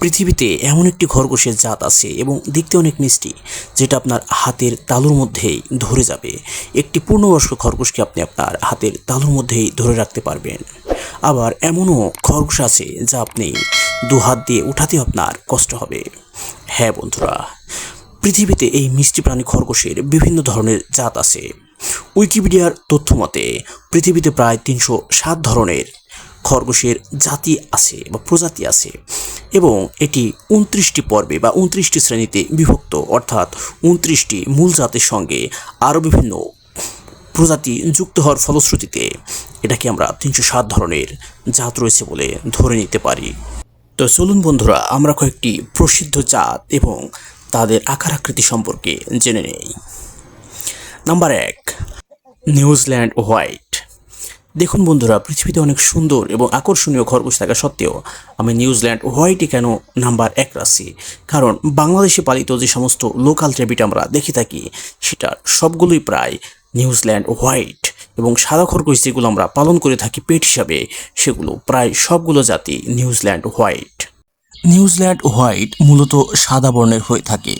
পৃথিবীতে এমন একটি খরগোশের জাত আছে এবং দেখতে অনেক মিষ্টি, যেটা আপনার হাতের তালুর মধ্যেই ধরে যাবে। একটি পূর্ণবয়স্ক খরগোশকে আপনি আপনার হাতের তালুর মধ্যেই ধরে রাখতে পারবেন। আবার এমনও খরগোশ আছে যা আপনি দু হাত দিয়ে উঠাতে আপনার কষ্ট হবে। হ্যাঁ বন্ধুরা, পৃথিবীতে এই মিষ্টি প্রাণী খরগোশের বিভিন্ন ধরনের জাত আছে। উইকিপিডিয়ার তথ্য মতে, পৃথিবীতে প্রায় তিনশো সাত ধরনের খরগোশের জাতি আছে বা প্রজাতি আছে এবং এটি উনত্রিশটি পর্বে বা উনত্রিশটি শ্রেণীতে বিভক্ত, অর্থাৎ উনত্রিশটি মূল জাতের সঙ্গে আরও বিভিন্ন প্রজাতি যুক্ত হওয়ার ফলশ্রুতিতে এটাকে আমরা তিনশো সাত ধরনের জাত রয়েছে বলে ধরে নিতে পারি। তো চলুন বন্ধুরা, আমরা কয়েকটি প্রসিদ্ধ জাত এবং তাদের আকার আকৃতি সম্পর্কে জেনে নেই। নাম্বার এক, নিউজিল্যান্ড হোয়াইট। দেখুন বন্ধুরা, পৃথিবীতে অনেক সুন্দর এবং আকর্ষণীয় খরগোশ থাকা সত্ত্বেও আমি নিউজিল্যান্ড হোয়াইটে কেন নাম্বার এক রাশি কারণ বাংলাদেশে পালিত যে সমস্ত লোকাল ট্রেবিট আমরা দেখে থাকি সেটা সবগুলোই প্রায় নিউজিল্যান্ড হোয়াইট এবং সাদা খরগোশ যেগুলো আমরা পালন করে থাকি পেট হিসাবে, সেগুলো প্রায় সবগুলো জাতি নিউজিল্যান্ড হোয়াইট। নিউজিল্যান্ড হোয়াইট মূলত সাদা বর্ণের হয়ে থাকে।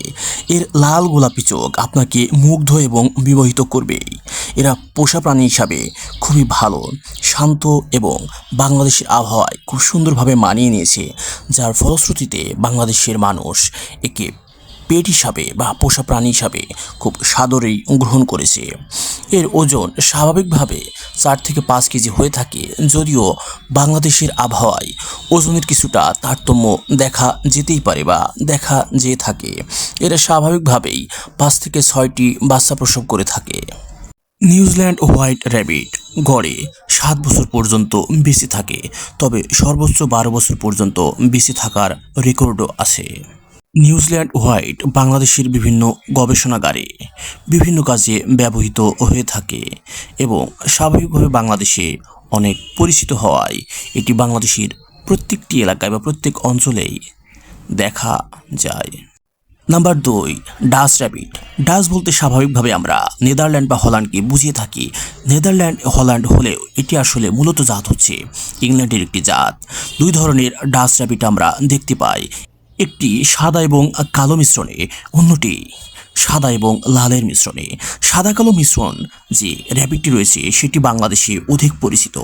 এর লাল গোলাপি চোখ আপনাকে মুগ্ধ এবং বিবাহিত করবে। এরা পোষা প্রাণী হিসাবে খুবই ভালো, শান্ত এবং বাংলাদেশের আবহাওয়ায় খুব সুন্দরভাবে মানিয়ে নিয়েছে, যার ফলশ্রুতিতে বাংলাদেশের মানুষ একে পেট হিসাবে বা পোষা প্রাণী হিসাবে খুব সাদরেই গ্রহণ করেছে। এর ওজন স্বাভাবিকভাবে চার থেকে পাঁচ কেজি হয়ে থাকে, যদিও বাংলাদেশের আবহাওয়ায় ওজনের কিছুটা তারতম্য দেখা যেতেই পারে বা দেখা যেয়ে থাকে। এরা স্বাভাবিকভাবেই পাঁচ থেকে ছয়টি বাচ্চা প্রসব করে থাকে। নিউজিল্যান্ড হোয়াইট র্যাবিট গড়ে সাত বছর পর্যন্ত বেঁচে থাকে, তবে সর্বোচ্চ বারো বছর পর্যন্ত বেঁচে থাকার রেকর্ডও আছে। নিউজিল্যান্ড হোয়াইট বাংলাদেশের বিভিন্ন গবেষণাগারে বিভিন্ন কাজে ব্যবহৃত হয়ে থাকে এবং স্বাভাবিকভাবে বাংলাদেশে অনেক পরিচিত হওয়ায় এটি বাংলাদেশের প্রত্যেকটি এলাকায় বা প্রত্যেক অঞ্চলেই দেখা যায়। নাম্বার দুই ডাস র্যাবিট। ডাস বলতে স্বাভাবিকভাবে আমরা নেদারল্যান্ড বা হল্যান্ডকে বুঝিয়ে থাকি। নেদারল্যান্ড, হল্যান্ড হলেও এটি আসলে মূলত জাত হচ্ছে ইংল্যান্ডের একটি জাত। দুই ধরনের ডাস র্যাবিট আমরা দেখতে পাই। একটি সাদা এবং কালো মিশ্রণে, অন্যটি সাদা এবং লালের মিশ্রণে। সাদা কালো মিশ্রণ যে র্যাবিটটি রয়েছে, সেটি বাংলাদেশে অধিক পরিচিত।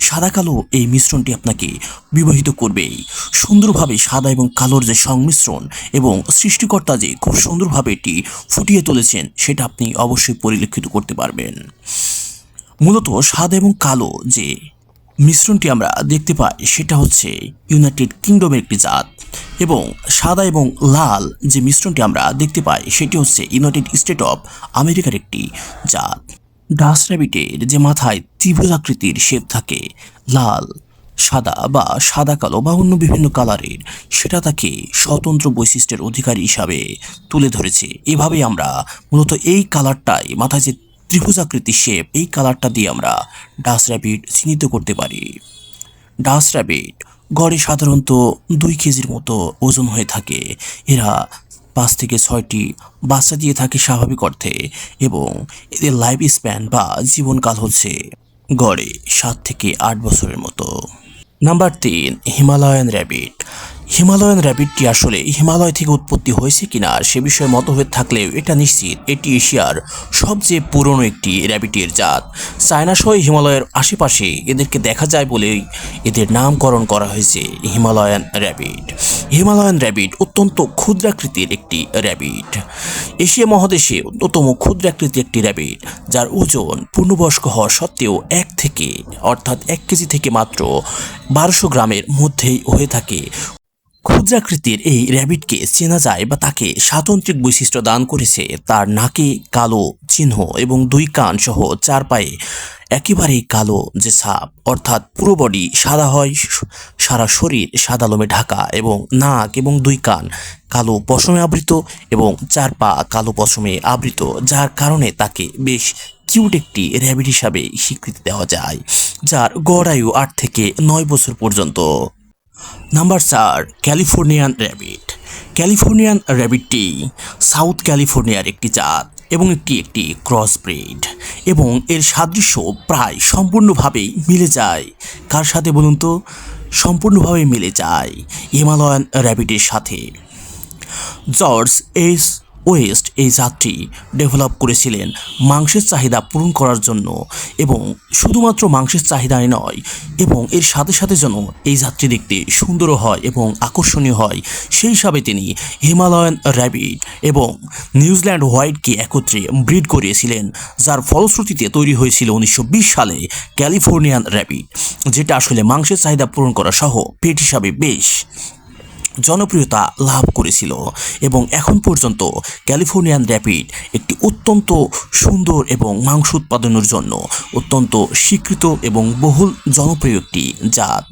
সাদা কালো এই মিশ্রণটি আপনাকে বিবাহিত করবেই। সুন্দরভাবে সাদা এবং কালোর যে সংমিশ্রণ এবং সৃষ্টিকর্তা যে খুব সুন্দরভাবে এটি ফুটিয়ে তুলেছেন, সেটা আপনি অবশ্যই পরিলক্ষিত করতে পারবেন। মূলত সাদা এবং কালো যে মিশ্রণটি আমরা দেখতে পাই, সেটা হচ্ছে ইউনাইটেড কিংডমের একটি জাত এবং সাদা এবং লাল যে মিশ্রণটি আমরা দেখতে পাই, সেটি হচ্ছে ইউনাইটেড স্টেট অফ আমেরিকার একটি জাত। ডাস র্যাবিটের যে মাথায় ত্রিভুজ আকৃতির শেপ থাকে, লাল, সাদা বা সাদা কালো বা অন্য বিভিন্ন কালারের সেটা তাকে স্বতন্ত্র বৈশিষ্ট্যের অধিকারী হিসাবে তুলে ধরেছে। এভাবে আমরা মূলত এই কালারটাই মাথায় যে ত্রিভুজাকৃতির শেপ, এই কালারটা দিয়ে আমরা ডাস র্যাবিট চিহ্নিত করতে পারি। ডাস র্যাবিট গড়ে সাধারণত দুই কেজির মতো ওজন হয়ে থাকে। এরা পাঁচ থেকে ছয়টি বাচ্চা দিয়ে থাকে স্বাভাবিক অর্থে এবং এদের লাইফ স্প্যান বা জীবনকাল হচ্ছে গড়ে সাত থেকে আট বছরের মতো। নাম্বার তিন, হিমালয়ান র্যাবিট। হিমালয়ান র্যাবিটটি আসলে হিমালয় থেকে উৎপত্তি হয়েছে কিনা সে বিষয়ে মতভেদ থাকলেও এটা নিশ্চিত, এটি এশিয়ার সবচেয়ে পুরনো একটি র্যাবিটের জাত। চায়না সহ হিমালয়ের আশেপাশে এদেরকে দেখা যায় বলেই এদের নামকরণ করা হয়েছে হিমালয়ান র্যাবিট হিমালয়ান র্যাবিট অত্যন্ত ক্ষুদ্রাকৃতির একটি র্যাবিট এশিয়া মহাদেশে অন্যতম ক্ষুদ্রাকৃতির একটি র্যাবিট যার ওজন পূর্ণবয়স্ক হওয়া সত্ত্বেও এক থেকে, অর্থাৎ এক কেজি থেকে মাত্র বারোশো গ্রামের মধ্যেই হয়ে থাকে। ক্ষুদ্রাকৃতির এই র্যাবিটকে চেনা যায় বা তাকে স্বাতন্ত্রিক বৈশিষ্ট্য দান করেছে, তার নাকে কালো চিহ্ন এবং দুই কান সহ চার পায়ে একেবারেই কালো যে ছাপ। অর্থাৎ পুরো বডি সাদা হয়, সারা শরীর সাদা লোমে ঢাকা এবং নাক এবং দুই কান কালো পশমে আবৃত এবং চার পা কালো পশমে আবৃত, যার কারণে তাকে বেশ কিউট একটি র্যাবিট হিসাবে স্বীকৃতি দেওয়া যায়, যার গড় আয়ু আট থেকে নয় বছর পর্যন্ত। নাম্বার চার ক্যালিফোর্নিয়ান র্যাবিট ক্যালিফোর্নিয়ান র্যাবিটটি সাউথ ক্যালিফোর্নিয়ার একটি জাত এবং একটি একটি ক্রস ব্রিড এবং এর সাদৃশ্য প্রায় সম্পূর্ণভাবেই মিলে যায়। কার সাথে বলুন তো? সম্পূর্ণভাবে মিলে যায় হিমালয়ান র্যাবিটের সাথে। জর্জ এস ওয়েস্ট এই জাতটি ডেভেলপ করেছিলেন মাংসের চাহিদা পূরণ করার জন্য এবং শুধুমাত্র মাংসের চাহিদাই নয়, এবং এর সাথে সাথে যেন এই জাতটি দেখতে সুন্দরও হয় এবং আকর্ষণীয় হয়। সেই হিসাবে তিনি হিমালয়ান র্যাবিট এবং নিউজিল্যান্ড হোয়াইটকে একত্রে ব্রিড করিয়েছিলেন, যার ফলশ্রুতিতে তৈরি হয়েছিল উনিশশো বিশ সালে ক্যালিফোর্নিয়ান র্যাবিট, যেটা আসলে মাংসের চাহিদা পূরণ করা সহ পেট হিসাবে বেশ জনপ্রিয়তা লাভ করেছিল এবং এখন পর্যন্ত ক্যালিফোর্নিয়ান র্যাপিড একটি অত্যন্ত সুন্দর এবং মাংস উৎপাদনের জন্য অত্যন্ত স্বীকৃত এবং বহুল জনপ্রিয় একটি জাত।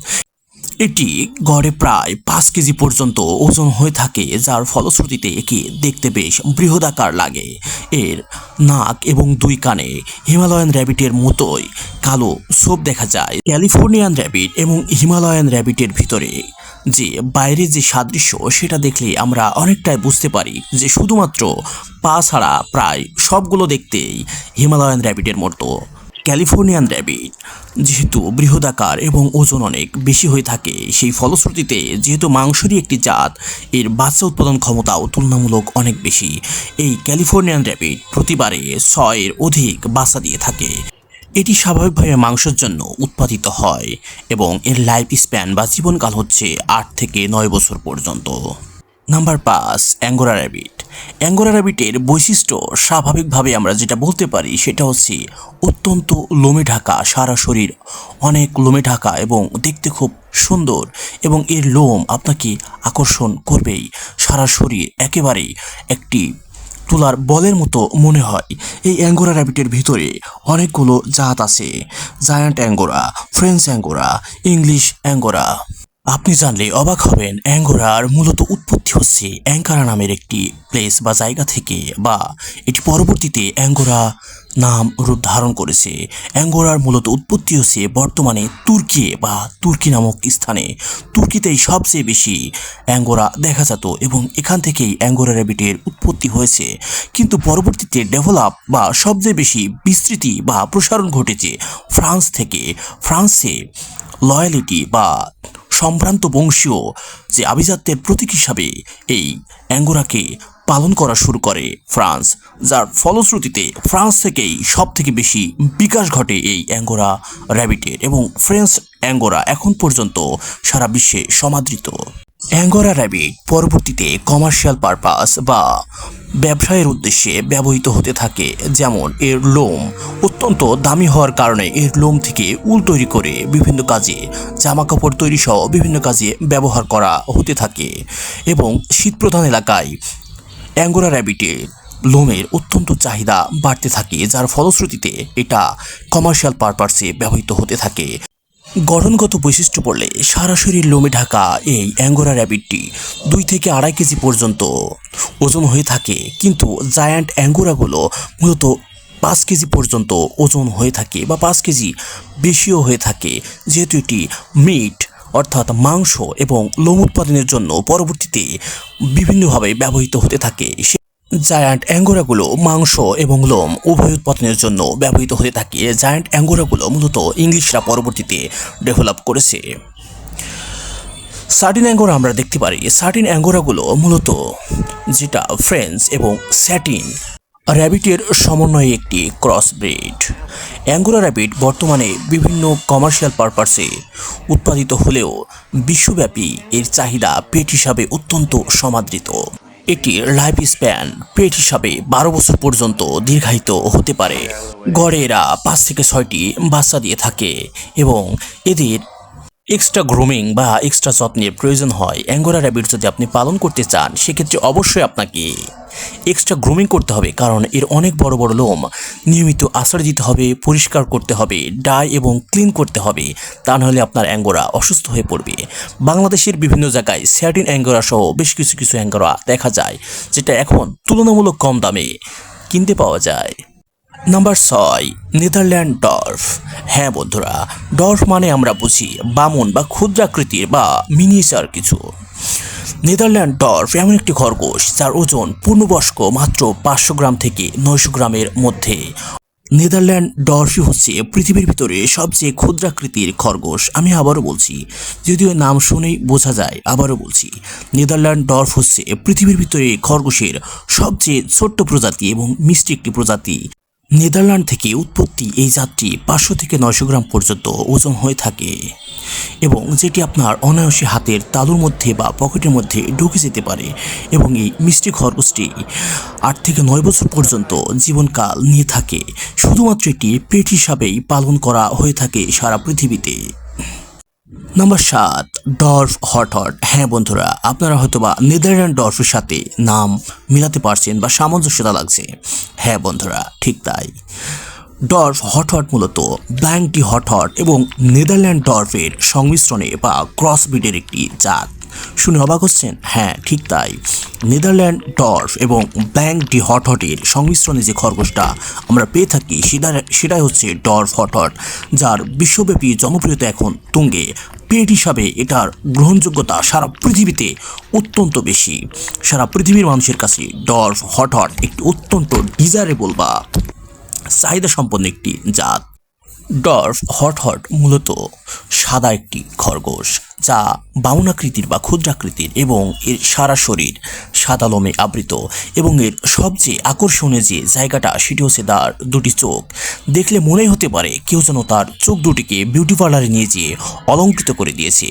এটি গড়ে প্রায় পাঁচ কেজি পর্যন্ত ওজন হয়ে থাকে, যার ফলশ্রুতিতে একে দেখতে বেশ বৃহদাকার লাগে। এর নাক এবং দুই কানে হিমালয়ান র্যাবিটের মতোই কালো সোপ দেখা যায়। ক্যালিফোর্নিয়ান র্যাবিট এবং হিমালয়ান র্যাবিটের ভিতরে যে বাইরে যে সাদৃশ্য সেটা দেখলে আমরা অনেকটাই বুঝতে পারি যে শুধুমাত্র পা ছাড়া প্রায় সবগুলো দেখতেই হিমালয়ান র্যাবিটের মতো, ক্যালিফোর্নিয়ান র্যাবিট। যেহেতু বৃহদাকার এবং ওজন অনেক বেশি হয়ে থাকে, সেই ফলশ্রুতিতে যেহেতু মাংসরই একটি জাত, এর বাচ্চা উৎপাদন ক্ষমতাও তুলনামূলক অনেক বেশি। এই ক্যালিফোর্নিয়ান র্যাবিট প্রতিবারে ছয়ের অধিক বাচ্চা দিয়ে থাকে। এটি স্বাভাবিকভাবে মাংসের জন্য উৎপাদিত হয় এবং এর লাইফ স্প্যান বা জীবনকাল হচ্ছে আট থেকে নয় বছর পর্যন্ত। নাম্বার পাঁচ অ্যাঙ্গোরা র্যাবিট অ্যাঙ্গোরা র্যাবিটের বৈশিষ্ট্য স্বাভাবিকভাবে আমরা যেটা বলতে পারি সেটা হচ্ছে অত্যন্ত লোমে ঢাকা, সারা শরীর অনেক লোমে ঢাকা এবং দেখতে খুব সুন্দর এবং এর লোম আপনাকে আকর্ষণ করবেই। সারা শরীর একেবারেই একটি তুলার বলের মতো মনে হয়। এই অ্যাঙ্গোরা র্যাবিটের ভিতরে অনেকগুলো জাত আছে। Giant Angora, French Angora, English Angora. আপনি জানলে অবাক হবেন, অ্যাঙ্গোরার মূলত উৎপত্তি হচ্ছে অ্যাঙ্কারা নামের একটি প্লেস বা জায়গা থেকে বা এটি পরবর্তীতে অ্যাঙ্গোরা নাম রূপ ধারণ করেছে। অ্যাঙ্গোরার মূলত উৎপত্তি হচ্ছে বর্তমানে তুর্কি বা তুর্কি নামক স্থানে। তুর্কিতেই সবচেয়ে বেশি অ্যাঙ্গোরা দেখা যেত এবং এখান থেকেই অ্যাঙ্গোরা র্যাবিটের উৎপত্তি হয়েছে। কিন্তু পরবর্তীতে ডেভেলপ বা সবচেয়ে বেশি বিস্তৃতি বা প্রসারণ ঘটেছে ফ্রান্স থেকে। ফ্রান্সে লয়ালিটি বা সম্ভ্রান্ত বংশীয় যে আভিজাত্যের প্রতীক হিসাবে এই অ্যাঙ্গোরাকে পালন করা শুরু করে ফ্রান্স, যার ফলশ্রুতিতে ফ্রান্স থেকেই সব থেকে বেশি বিকাশ ঘটে এই অ্যাঙ্গোরা র্যাবিটের এবং ফ্রেঞ্চ অ্যাঙ্গোরা এখন পর্যন্ত সারা বিশ্বে সমাদৃত। অ্যাঙ্গোরা র্যাবিট পরবর্তীতে কমার্শিয়াল পারপাস বা ব্যবসায়ের উদ্দেশ্যে ব্যবহৃত হতে থাকে, যেমন এর লোম। অত্যন্ত দামি হওয়ার কারণে এর লোম থেকে উল তৈরি করে বিভিন্ন কাজে জামা কাপড় তৈরি সহ বিভিন্ন কাজে ব্যবহার করা হতে থাকে এবং শীতপ্রধান এলাকায় অ্যাঙ্গোরা র্যাবিটের লোমের অত্যন্ত চাহিদা বাড়তে থাকে, যার ফলশ্রুতিতে এটা কমার্শিয়াল পারপাসে ব্যবহৃত হতে থাকে। গঠনগত বৈশিষ্ট্য পড়লে সারা শরীর লোমে ঢাকা এই অ্যাঙ্গোরা র্যাবিটটি দুই থেকে আড়াই কেজি পর্যন্ত ওজন হয়ে থাকে। কিন্তু জায়ান্ট অ্যাঙ্গোরাগুলো মূলত পাঁচ কেজি পর্যন্ত ওজন হয়ে থাকে বা পাঁচ কেজি বেশিও হয়ে থাকে। যেহেতু এটি মিট, অর্থাৎ মাংস এবং লোম উৎপাদনের জন্য পরবর্তীতে বিভিন্নভাবে ব্যবহৃত হতে থাকে। জায়ান্ট অ্যাঙ্গোরাগুলো মাংস এবং লোম উভয় উৎপাদনের জন্য ব্যবহৃত হতে থাকে। জায়ান্ট অ্যাঙ্গোরাগুলো মূলত ইংলিশরা পরবর্তীতে ডেভেলপ করেছে। সার্টিন অ্যাঙ্গোরা আমরা দেখতে পারি। সার্টিন অ্যাঙ্গোরাগুলো মূলত যেটা ফ্রেঞ্চ এবং স্যাটিন র্যাবিটের সমন্বয়ে একটি ক্রস ব্রিড অ্যাঙ্গোরা র্যাবিট বর্তমানে বিভিন্ন কমার্শিয়াল পারপাসে উৎপাদিত হলেও বিশ্বব্যাপী এর চাহিদা পেট হিসাবে অত্যন্ত সমাদৃত। এটির লাইফ স্প্যান পেট হিসাবে বারো বছর পর্যন্ত দীর্ঘায়িত হতে পারে। গড়ে এরা পাঁচ থেকে ছয়টি বাচ্চা দিয়ে থাকে এবং এদের এক্সট্রা গ্রুমিং বা এক্সট্রা যত্নের প্রয়োজন হয়। অ্যাঙ্গোরা র্যাবিট যদি আপনি পালন করতে চান, সেক্ষেত্রে অবশ্যই আপনাকে এক্সট্রা গ্রুমিং করতে হবে কারণ এর অনেক বড় বড় লোম নিয়মিত আশ্রয় দিতে হবে, পরিষ্কার করতে হবে ডাই এবং ক্লিন করতে হবে, তা নাহলে আপনার অ্যাঙ্গোরা অসুস্থ হয়ে পড়বে। বাংলাদেশের বিভিন্ন জায়গায় স্যাটিন অ্যাঙ্গোরা সহ বেশ কিছু কিছু অ্যাঙ্গোরা দেখা যায়, যেটা এখন তুলনামূলক কম দামে কিনতে পাওয়া যায়। নাম্বার ছয় নেদারল্যান্ড ডর্ফ হ্যাঁ বন্ধুরা ডর্ফ মানে আমরা বুঝি বামন বা ক্ষুদ্রাকৃতির বা মিনিয়েচার কিছু। নেদারল্যান্ড ডর্ফ এমন একটি খরগোশ যার ওজন পূর্ণবয়স্ক মাত্র পাঁচশো গ্রাম থেকে নয়শো গ্রামের মধ্যে। নেদারল্যান্ড ডরফি হচ্ছে পৃথিবীর ভিতরে সবচেয়ে ক্ষুদ্রাকৃতির খরগোশ। আমি আবারও বলছি, যদিও নাম শুনেই বোঝা যায়, আবারও বলছি নেদারল্যান্ড ডরফ হচ্ছে পৃথিবীর ভিতরে খরগোশের সবচেয়ে ছোট্ট প্রজাতি এবং মিষ্টি একটি প্রজাতি। নেদারল্যান্ড থেকে উৎপত্তি এই জাতটি পাঁচশো থেকে নয়শো গ্রাম পর্যন্ত ওজন হয়ে থাকে এবং যেটি আপনার অনায়াসে হাতের তালুর মধ্যে বা পকেটের মধ্যে ঢুকে যেতে পারে এবং এই মিষ্টি খরগোশটি আট থেকে নয় বছর পর্যন্ত জীবনকাল নিয়ে থাকে। শুধুমাত্র এটি পেট হিসাবেই পালন করা হয়ে থাকে সারা পৃথিবীতে। নাম্বার সাত, ডর্ফ হট হট। হ্যাঁ বন্ধুরা, আপনারা হয়তোবা নেদারল্যান্ড ডর্ফের সাথে নাম মিলাতে পারছেন বা সামঞ্জস্যতা লাগছে। হ্যাঁ বন্ধুরা, ঠিক তাই। ডর্ফ হট হট মূলত ব্ল্যাঙ্কটি হট হট এবং নেদারল্যান্ড ডর্ফের সংমিশ্রণে বা ক্রস ব্রিডের একটি জাত। শুনে অবাক হচ্ছেন। হ্যাঁ ঠিক তাই। নেদারল্যান্ড ডর্ফ এবং ব্ল্যাঙ্ক ডি হট হটের সংমিশ্রণে যে খরগোশটা আমরা পেয়ে থাকি সেটা সেটাই হচ্ছে ডর্ফ হট হট, যার বিশ্বব্যাপী জনপ্রিয়তা এখন তুঙ্গে। পেট হিসাবে এটার গ্রহণযোগ্যতা সারা পৃথিবীতে অত্যন্ত বেশি। সারা পৃথিবীর মানুষের কাছে ডর্ফ হট হট একটি অত্যন্ত ডিজারেবল বা চাহিদা সম্পন্ন একটি জাত। ডর্ফ হট হট মূলত সাদা একটি খরগোশ। যা বাউনাকৃতির বা ক্ষুদ্রাকৃতির এবং এর সারা শরীর সাদা লোমে আবৃত এবং এর সবচেয়ে আকর্ষণীয় যে জায়গাটা, সেটি হচ্ছে তার দুটি চোখ। দেখলে মনেই হতে পারে কেউ যেন তার চোখ দুটিকে বিউটি পার্লারে নিয়ে যেয়ে অলঙ্কৃত করে দিয়েছে,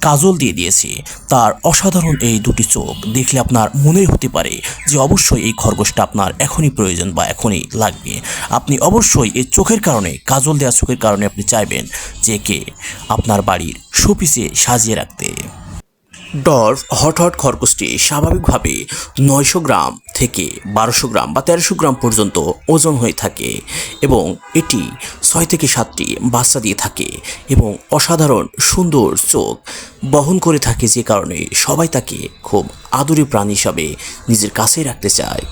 কাজল দিয়ে দিয়েছে। তার অসাধারণ এই দুটি চোখ দেখলে আপনার মনেই হতে পারে যে অবশ্যই এই খরগোশটা আপনার এখনই প্রয়োজন বা এখনই লাগবে। আপনি অবশ্যই এই চোখের কারণে, কাজল দেওয়া চোখের কারণে আপনি চাইবেন যে কে? আপনার বাড়ির শোপিসে সাজিয়ে রাখতে। ডর্ফ হট হট খরগোশটি স্বাভাবিকভাবে নয়শো গ্রাম থেকে বারোশো গ্রাম বা তেরোশো গ্রাম পর্যন্ত ওজন হয়ে থাকে এবং এটি ছয় থেকে সাতটি বাচ্চা দিয়ে থাকে এবং অসাধারণ সুন্দর চোখ বহন করে থাকে যে কারণে সবাই তাকে খুব আদুরি প্রাণী হিসাবে নিজের কাছে রাখতে চায়।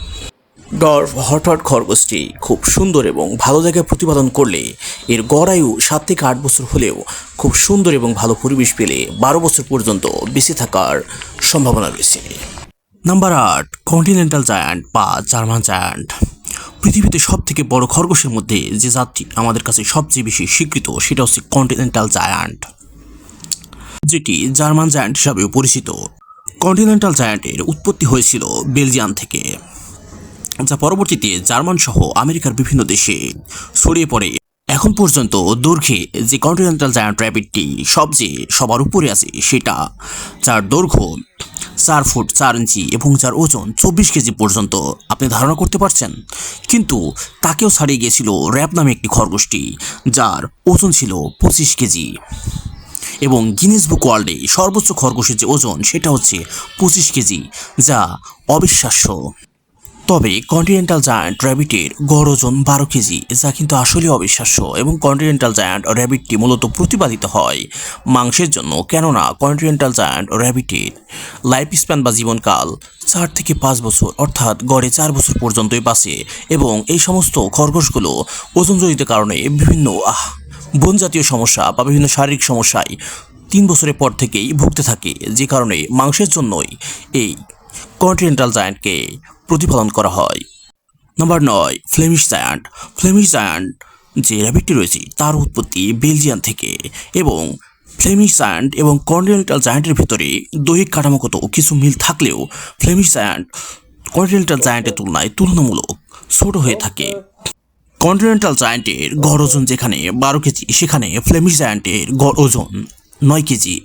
হট হট খরগোশটি খুব সুন্দর এবং ভালো জায়গায় প্রতিপালন করলে এর গড় আয়ু সাত থেকে আট বছর হলেও খুব সুন্দর এবং ভালো পরিবেশ পেলে বারো বছর পর্যন্ত বেঁচে থাকার সম্ভাবনা রয়েছে। নাম্বার আট কন্টিনেন্টাল জায়ান্ট বা জার্মান জায়ান্ট পৃথিবীতে সব থেকে বড় খরগোশের মধ্যে যে জাতটি আমাদের কাছে সবচেয়ে বেশি স্বীকৃত, সেটা হচ্ছে কন্টিনেন্টাল জায়ান্ট যেটি জার্মান জায়ান্ট হিসাবেও পরিচিত। কন্টিনেন্টাল জায়ান্টের উৎপত্তি হয়েছিল বেলজিয়াম থেকে। যা পরবর্তীতে জার্মান সহ আমেরিকার বিভিন্ন দেশে ছড়িয়ে পড়ে। এখন পর্যন্ত দৈর্ঘ্যে যে কন্টিনেন্টাল জায়ান্ট র্যাবিটটি সবচেয়ে সবার উপরে আছে সেটা, যার দৈর্ঘ্য চার ফুট চার ইঞ্চি এবং যার ওজন চব্বিশ কেজি পর্যন্ত, আপনি ধারণা করতে পারছেন? কিন্তু তাকেও ছাড়িয়ে গিয়েছিল র্যাব নামে একটি খরগোশটি, যার ওজন ছিল পঁচিশ কেজি। এবং গিনেস বুক ওয়ার্ল্ডে সর্বোচ্চ খরগোশের যে ওজন, সেটা হচ্ছে পঁচিশ কেজি, যা অবিশ্বাস্য। তবে কন্টিনেন্টাল জায়ান্ট র্যাবিটের গড় ওজন বারো কেজি, যা কিন্তু আসলে অবিশ্বাস্য এবং কন্টিনেন্টাল জায়ান্ট র্যাবিটটি মূলত প্রতিপাদিত হয় মাংসের জন্য, কেননা কন্টিনেন্টাল জায়ান্ট র্যাবিটের লাইফ স্প্যান বা জীবনকাল চার থেকে পাঁচ বছর, অর্থাৎ গড়ে চার বছর পর্যন্তই বাঁচে এবং এই সমস্ত খরগোশগুলো ওজনজনিত কারণে বিভিন্ন বন জাতীয় সমস্যা বা বিভিন্ন শারীরিক সমস্যায় তিন বছরের পর থেকেই ভুগতে থাকে, যে কারণে মাংসের জন্যই এই কন্টিনেন্টাল জায়ান্টকে প্রতিপালন করা হয়। নাম্বার নয়, ফ্লেমিশ জায়ান্ট। ফ্লেমিশ জায়ান্ট যে র্যাবিটটি রয়েছে, তার উৎপত্তি বেলজিয়াম থেকে এবং ফ্লেমিশ জায়ান্ট এবং কন্টিনেন্টাল জায়ান্টের ভিতরে দৈহিক কাঠামোগত কিছু মিল থাকলেও ফ্লেমিশ জায়ান্ট কন্টিনেন্টাল জায়ান্টের তুলনায় তুলনামূলক ছোট হয়ে থাকে। কন্টিনেন্টাল জায়ান্টের গড় ওজন যেখানে বারো কেজি, সেখানে ফ্লেমিশ জায়ান্টের গড় ওজন নয় কেজি।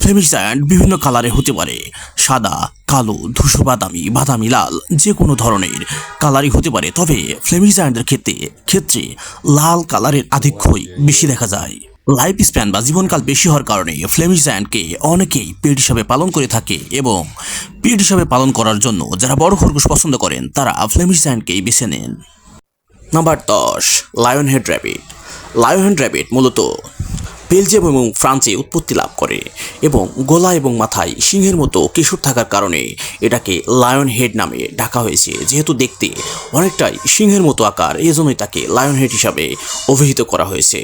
ফ্লেমিশ বিভিন্ন কালারে হতে পারে। সাদা, কালো, ধূসর বাদামি বাদামি লাল যে কোনো ধরনের কালারই হতে পারে। তবে ফ্লেমিশ জায়ান্টের ক্ষেত্রে ক্ষেত্রে লাল কালারের আধিক্যই বেশি দেখা যায়। লাইফ স্প্যান বা জীবনকাল বেশি হওয়ার কারণে ফ্লেমিশ অনেকেই পেট হিসাবে পালন করে থাকে এবং পেট হিসাবে পালন করার জন্য যারা বড় খরগোশ পছন্দ করেন, তারা ফ্লেমিশ বেছে নেন। নাম্বার দশ lion head rabbit. Lion head rabbit মূলত বেলজিয়াম এবং ফ্রান্সে উৎপত্তি লাভ করে এবং গলা এবং মাথায় সিংহের মতো কেশর থাকার কারণে এটাকে লায়ন হেড নামে ডাকা হয়েছে। যেহেতু দেখতে অনেকটাই সিংহের মতো আকার এই জন্যই তাকে লায়ন হেড হিসাবে অভিহিত করা হয়েছে।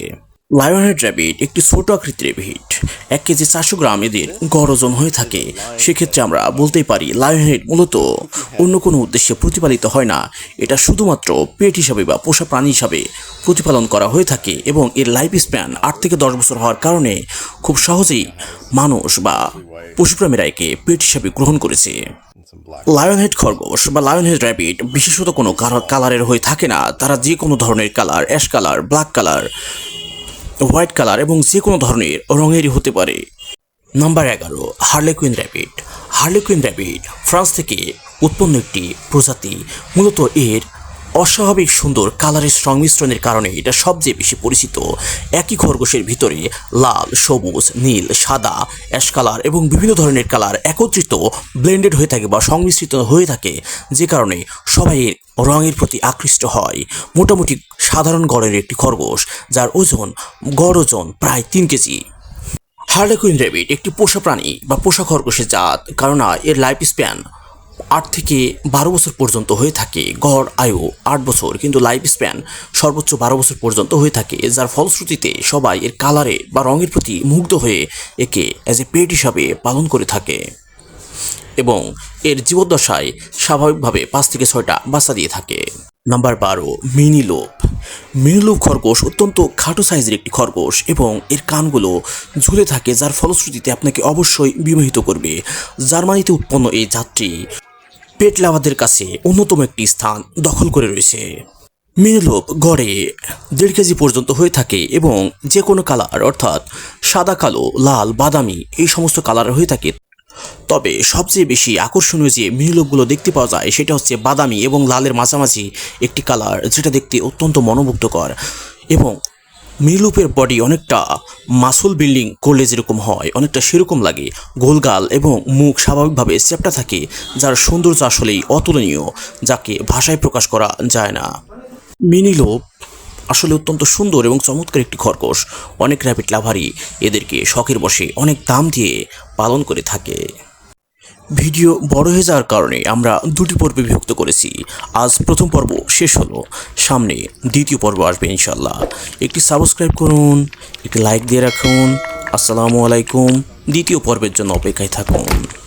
লায়নের র্যাবিট একটি ছোট আকৃতির রেবিট এক কেজি চারশো গ্রাম এদের গড় হয়ে থাকে। সেক্ষেত্রে আমরা বলতেই পারি লায়নহেড মূলত অন্য কোনো উদ্দেশ্যে প্রতিপালিত হয় না। এটা শুধুমাত্র পেট হিসাবে বা পোষা প্রাণী হিসাবে প্রতিপালন করা হয়ে থাকে এবং এর লাইফ স্প্যান আট থেকে দশ বছর হওয়ার কারণে খুব সহজেই মানুষ বা পশুপ্রেমীরা একে পেট হিসাবে গ্রহণ করেছে। লায়ন হেড খরগোশ বা লায়নহেড র্যাবিট বিশেষত কোনো কালারের হয়ে থাকে না। তারা যে কোনো ধরনের colour, ash colour, black colour white colour এবং যে কোনো ধরনের রঙেরই হতে পারে। নাম্বার এগারো harlequin rabbit harlequin rabbit France থেকে উৎপন্ন একটি প্রজাতি, মূলত এর অস্বাভাবিক সুন্দর কালারের সংমিশ্রণের কারণে এটা সবচেয়ে বেশি পরিচিত। একই খরগোশের ভিতরে লাল, সবুজ, নীল, সাদা, অ্যাশ কালার এবং বিভিন্ন ধরনের কালার একত্রিত, ব্লেন্ডেড হয়ে থাকে বা সংমিশ্রিত হয়ে থাকে, যে কারণে সবাই এর রঙের প্রতি আকৃষ্ট হয়। মোটামুটি সাধারণ গড়ের একটি খরগোশ, যার ওজন, গড় ওজন প্রায় তিন কেজি। হার্লেকুইন র্যাবিট একটি পোষা প্রাণী বা পোষা খরগোশের জাত, কারণ এর লাইফ স্প্যান আট থেকে বারো বছর পর্যন্ত হয়ে থাকে। গড়, আয়ু আট বছর, কিন্তু লাইফ স্প্যান সর্বোচ্চ বারো বছর পর্যন্ত হয়ে থাকে, যার ফলশ্রুতিতে সবাই এর কালারে বা রঙের প্রতি মুগ্ধ হয়ে একে অ্যাজ এ পেট হিসাবে পালন করে থাকে। এবং এর জীবদ্দশায় স্বাভাবিকভাবে পাঁচ থেকে ছয়টা বাচ্চা দিয়ে থাকে। নাম্বার বারো, মিনি লোপ। মিনি খরগোশ অত্যন্ত খাটো সাইজের একটি খরগোশ এবং এর কানগুলো ঝুলে থাকে যার ফলশ্রুতিতে আপনাকে অবশ্যই বিমোহিত করবে। জার্মানিতে উৎপন্ন এই জাতটি পেট লাভাদের কাছে অন্যতম একটি স্থান দখল করে রয়েছে। মিনিলোপ গড়ে দেড় কেজি পর্যন্ত হয়ে থাকে এবং যে কোনো কালার, অর্থাৎ সাদা, কালো, লাল, বাদামি এই সমস্ত কালার হয়ে থাকে তবে সবচেয়ে বেশি আকর্ষণীয় যে মিনিলোপগুলো দেখতে পাওয়া যায়, সেটা হচ্ছে বাদামি এবং লালের মাঝামাঝি একটি কালার, যেটা দেখতে অত্যন্ত মনোমুগ্ধকর এবং মিনিলুপের বডি অনেকটা মাসুল বিল্ডিং করলে যেরকম হয়, অনেকটা সেরকম লাগে। গোলগাল এবং মুখ স্বাভাবিকভাবে চ্যাপটা থাকে, যার সৌন্দর্য আসলেই অতুলনীয়, যাকে ভাষায় প্রকাশ করা যায় না। মিনিলোপ আসলে অত্যন্ত সুন্দর এবং চমৎকার একটি খরগোশ। অনেক র্যাপিড লাভারই এদেরকে শখের বসে অনেক দাম দিয়ে পালন করে থাকে। ভিডিও বড় হয়ে যাওয়ার কারণে আমরা দুটি পর্বে বিভক্ত করেছি। আজ প্রথম পর্ব শেষ হলো। সামনে দ্বিতীয় পর্ব আসবে ইনশাল্লাহ একটি সাবস্ক্রাইব করুন, একটি লাইক দিয়ে রাখুন। আসসালামু আলাইকুম। দ্বিতীয় পর্বের জন্য অপেক্ষায় থাকুন।